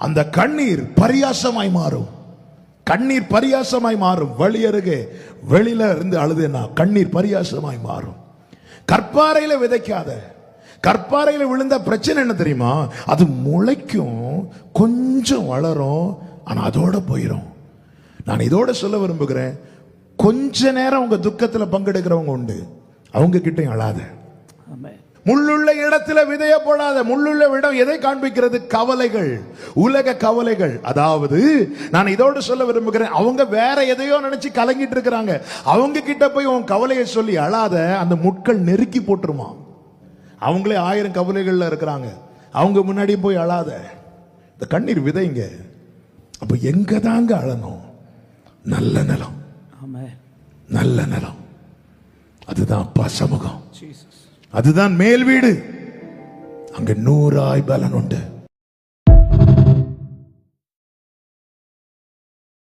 அந்த கண்ணீர் பரியாசமாய் மாறும். கண்ணீர் பரியாசமாய் மாறும். வழி அருகே வெளியில இருந்து அழுதுனா கண்ணீர் பரியாசமாய் மாறும். கற்பாறையில விதைக்காத கற்பாறையில விழுந்த பிரச்சனை என்ன தெரியுமா? அது முளைக்கும் கொஞ்சம் வளரும் ஆனா அதோட போயிடும் நான் இதோட சொல்ல விரும்புகிறேன். கொஞ்ச நேரம் உங்க துக்கத்துல பங்கெடுக்கிறவங்க உண்டு. அவங்க கிட்டையும் அழாத முள்ளுள்ள இடத்துல விதைய போடாத முள்ளுள்ள இடம் எதை காண்பிக்கிறது? கவலைகள். உலக கவலைகள். அதாவது நான் இதோடு சொல்ல விரும்புகிறேன் அவங்க வேற எதையோ நினைச்சு கலங்கிட்டு இருக்கிறாங்க. அவங்க கிட்ட போய் உன் கவலையை சொல்லி அழாத அந்த முட்கள் நெருக்கி போட்டுருமா? அவங்களே ஆயிரம் கவலைகள்ல இருக்கிறாங்க. அவங்க முன்னாடி போய் அழாத. இந்த கண்ணீர் விதைங்க. அப்ப எங்க தாங்க அழணும்? நல்ல நிலம். நல்ல நிலம். அதுதான் அப்பா சமூகம். அதுதான் மேல் வீடு. அங்க நூறாய் பலன் உண்டு.